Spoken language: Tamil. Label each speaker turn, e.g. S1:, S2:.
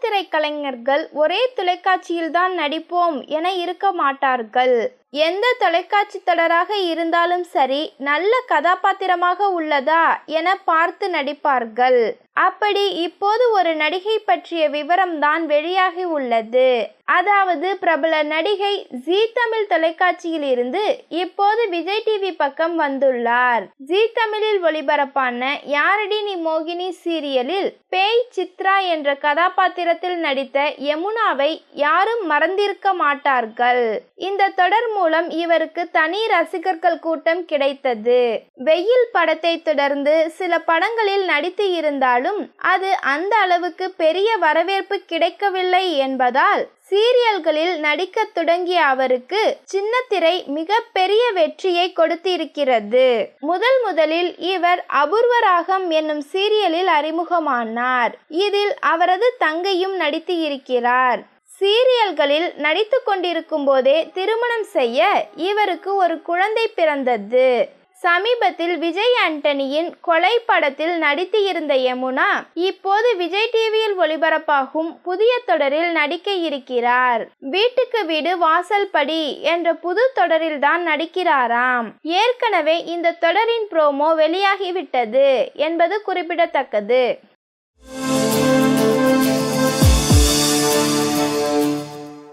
S1: திரைக்கலைஞர்கள் ஒரே தொலைக்காட்சியில்தான் நடிப்போம் என இருக்க மாட்டார்கள். எந்த தொலைக்காட்சி தொடராக இருந்தாலும் சரி நல்ல கதாபாத்திரமாக உள்ளதா என பார்த்து நடிப்பார்கள். அப்படி இப்போது ஒரு நடிகை பற்றிய விவரம் தான் வெளியாகி உள்ளது. அதாவது பிரபல நடிகை ஜீ தமிழ் தொலைக்காட்சியில் இருந்து இப்போது விஜய் டிவி பக்கம் வந்துள்ளார். ஜீ தமிழில் ஒளிபரப்பான யாரடி நீ மோகினி சீரியலில் பேய் சித்ரா என்ற கதாபாத்திரத்தில் நடித்த யமுனாவை யாரும் மறந்திருக்க மாட்டார்கள். இந்த தொடர் மூலம் இவருக்கு தனி ரசிகர்கள் கூட்டம் கிடைத்தது. வெயில் படத்தை தொடர்ந்து சில படங்களில் நடித்து இருந்தாலும் அது அந்த அளவுக்கு பெரிய வரவேற்பு கிடைக்கவில்லை என்பதால் சீரியல்களில் நடிக்கத் தொடங்கிய அவருக்கு சின்னத்திரை மிக பெரிய வெற்றியை கொடுத்திருக்கிறது. முதல் முதலில் இவர் அபூர்வராகம் என்னும் சீரியலில் அறிமுகமானார். இதில் அவரது தங்கையும் நடித்து இருக்கிறார் சீரியல்களில் நடித்து கொண்டிருக்கும் போதே திருமணம் செய்ய இவருக்கு ஒரு குழந்தை பிறந்தது. சமீபத்தில் விஜய் ஆண்டனியின் கொலை படத்தில் நடித்து இருந்த யமுனா இப்போது விஜய் டிவியில் ஒளிபரப்பாகும் புதிய தொடரில் நடிக்க இருக்கிறார். வீட்டுக்கு வீடு வாசல் படி என்ற புது தொடரில் தான் நடிக்கிறாராம். ஏற்கனவே இந்த தொடரின் ப்ரோமோ வெளியாகிவிட்டது என்பது குறிப்பிடத்தக்கது.